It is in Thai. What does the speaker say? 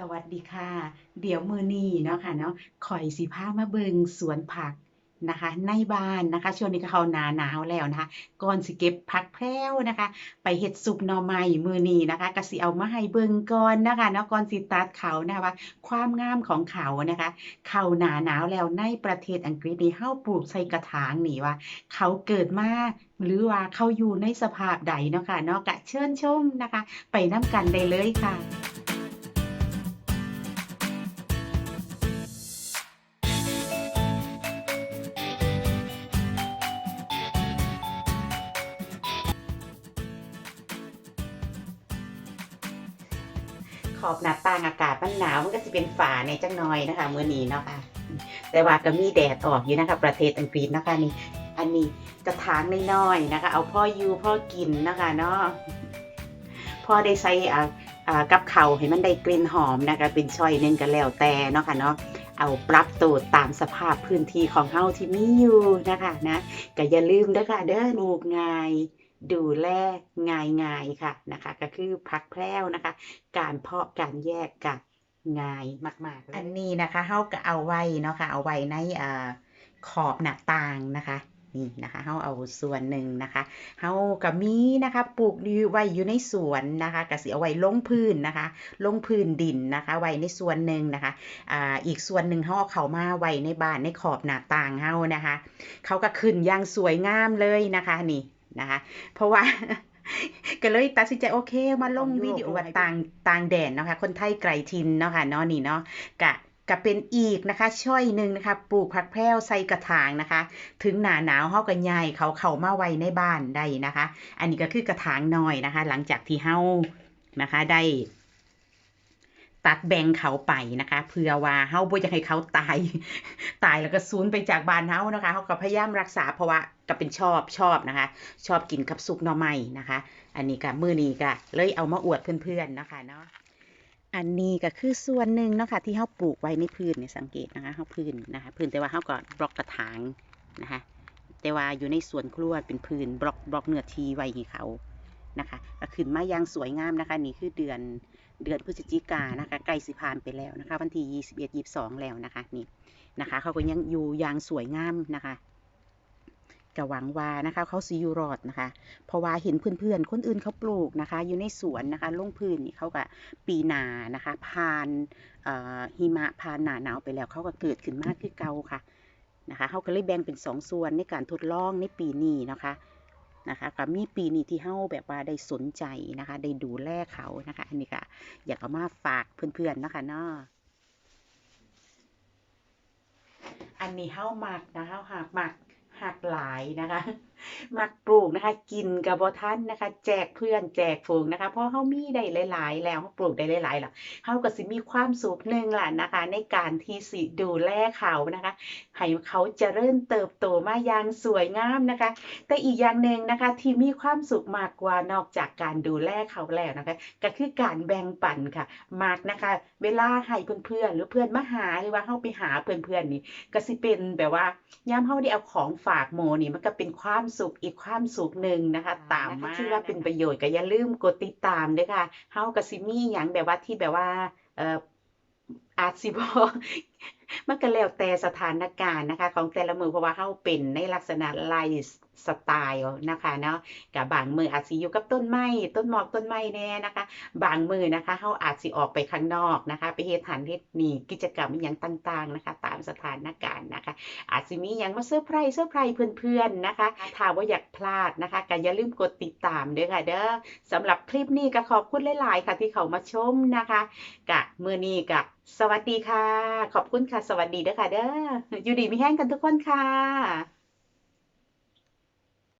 สวัสดีค่ะ เดี๋ยวมือนี้เนาะค่ะเนาะข้อยสิพามาเบิงสวนผักนะคะ ในบ้านนะคะ ช่วงนี้ก็เข้าหนาหนาวแล้วนะคะก่อนสิเก็บผักแพรวนะคะ ไปเฮ็ดซุปหน่อไม้มือนี้นะคะก็สิเอามาให้เบิ่งก่อนนะคะเนาะก่อนสิตัดเขานะคะว่าความงามของเขานะคะ เขาหนาหนาวแล้วในประเทศอังกฤษนี่เราปลูกใส่กระถางนี่ว่า เขาเกิดมาหรือว่าเขาอยู่ในสภาพใดเนาะค่ะเนาะก็เชิญชมนะคะ ไปน้ำกันได้เลยค่ะ ขอบหน้าต่างอากาศมันหนาวมันก็สิเป็นฝาในจักหน่อยนะคะมื้อนี้เนาะค่ะแต่ว่าก็มีแดดออกอยู่นะคะ ประเทศอังกฤษนะคะนี่อันนี้กระถางน้อยๆนะคะ เอาพ่ออยู่พ่อกินนะคะเนาะพ่อได้ใส่อ่ากับเขาให้มันได้กลิ่นหอมนะคะ เป็นช้อยนึงก็แล้วแต่เนาะค่ะเนาะเอาปรับตัวตามสภาพพื้นที่ของเฮาที่มีอยู่นะคะนะก็อย่าลืมเด้อค่ะเด้อลูกง่าย ดูแลง่ายๆค่ะนะคะก็คือผักแพร่วนะคะ การเพาะการแยกก็ง่ายมากๆเลยอันนี้นะคะเฮาก็เอาไว้เนาะค่ะเอาไว้ในอขอบหน้าต่างนะคะนี่นะคะเฮาเอาส่วนหนึ่งนะคะเฮาก็มีนะคะปลูกไว้อยู่ในสวนนะคะก็สิเอาไว้ลงพื้นนะคะ ลงพื้นดินนะคะ ไว้ในส่วนหนึ่งนะคะอ่าอีกส่วนหนึ่งเขาเอาเขามาไว้ในบ้านในขอบหน้าต่างเฮานะคะ เขาก็ขึ้นอย่างสวยงามเลยนะคะนี่ นะคะ เพราะว่าก็เลยตัดสินใจโอเคมาลงวิดีโอว่าต่างต่างแดนเนาะคะ คนไทยไกลถิ่นเนาะค่ะเนาะนี่เนาะกะก็เป็นอีกนะคะ ช่อยหนึ่งนะคะ ปลูกผักแพรวใส่กระถางนะคะ ถึงหน้าหนาวเฮาก็ย้ายเขาเข้ามาไว้ในบ้านได้นะคะ อันนี้ก็คือกระถางน้อยนะคะ หลังจากที่เฮานะคะได้ ตัดแบ่งเขาไปนะคะเพื่อว่าเฮาบ่อยากให้เขาตาย ตายแล้วก็สูญไปจากบ้านเฮานะคะเฮาก็พยายามรักษาเพราะว่าก็เป็นชอบชอบนะคะ ชอบกินกับซุปหน่อไม้นะคะ อันนี้ก็มื้อนี้ก็เลยเอามาอวดเพื่อนๆนะคะเนาะอันนี้ก็คือส่วนหนึ่งเนาะคะที่เฮาปลูกไว้ในพื้นเนี่ยสังเกตนะคะเฮาพื้นนะคะพื้นแต่ว่าเฮาก็บล็อกกระถางนะคะแต่ว่าอยู่ในสวนครัวเป็นพื้นบล็อกบล็อกเนื้อที่ไว้ให้เขา นะคะก็ขึ้นมาอย่างสวยงามนะคะ นี่คือเดือนเดือนพฤศจิกายนะคะใกล้สิผ่านไปแล้วนะคะ วันที่21 22แล้วนะคะนี่นะคะ เขาก็ยังอยู่อย่างสวยงามนะคะก็หวังว่านะคะเขาสิอยู่รอดนะคะเพราะว่าเห็นเพื่อนๆ คนอื่นเขาปลูกนะคะ อยู่ในสวนนะคะลงพื้นนี่เขาก็ปีนานะคะผ่านเอ่อหิมะผ่านหนาหนาวไปแล้วเขาก็เกิดขึ้นมากคือเก่าค่ะนะคะเขาก็เลยแบ่งเป็นสองส่วนในการทดลองในปีนี้นะคะ นะคะก็มีปีนี้ที่เฮาแบบว่าได้สนใจนะคะ ได้ดูแลเขานะคะ อันนี้ก็อยากเอามาฝากเพื่อนๆนะคะเนาะอันนี้เฮามักนะเฮาหักมัก หักหลายนะคะ มักปลูกนะคะ กินกับบ่ทันนะคะ แจกเพื่อนแจกฝูงนะคะเพราะเฮามีได้หลาย ๆ แล้วเฮาปลูกได้หลายๆแล้วเฮาก็สิมีความสุขหนึ่งล่ะนะคะ ในการที่สิดูแลเขานะคะให้เขาเจริญเติบโตมาอย่างสวยงามนะคะ แต่อีกอย่างหนึ่งนะคะที่มีความสุขมากกว่านอกจากการดูแลเขาแล้วนะคะ ก็คือการแบ่งปันค่ะมากนะคะ เวลาให้เพื่อนๆหรือเพื่อนมาหาหรือว่าเฮาไปหาเพื่อนๆนี่ก็สิเป็นแบบว่ายามเฮาได้เอาของฝากหมู่นี่มันก็เป็นความสุขอีกความสุขหนึ่งนะคะ ตามมาคิดว่าเป็นประโยชน์ก็อย่าลืมกดติดตามด้วยค่ะเฮาก็สิมีหยังแบบว่าที่แบบว่าเอ่ออาจสิบ่มันก็แล้วแต่สถานการณ์นะคะ ของแต่ละมือเพราะว่าเฮาเป็นในลักษณะไลฟ์สไตล์นะคะเนาะกับบางมืออาจสิอยู่กับต้นไม้ต้นหมอกต้นไม้แน่นะคะ บางมือนะคะเฮาอาจสิออกไปข้างนอกนะคะ ไปเฮ็ดหันเฮ็ดนี่กิจกรรมอหยังต่างๆนะคะ ตามสถานการณ์นะคะ อาจสิมีหยังมาเซอร์ไพรส์เซอร์ไพรส์เพื่อนๆนะคะถ้าว่าอยากพลาดนะคะก็อย่าลืมกดติดตามด้อค่ะ เด้อสำหรับคลิปนี้ก็ขอบคุณหลายๆค่ะที่เขามาชมนะคะกะมือนี้กะสวัสดีค่ะ ขอบคุคุณค่ะ สวัสดีเด้อค่ะ เด้ออยู่ดีมีแห้งกันทุกคนค่ะ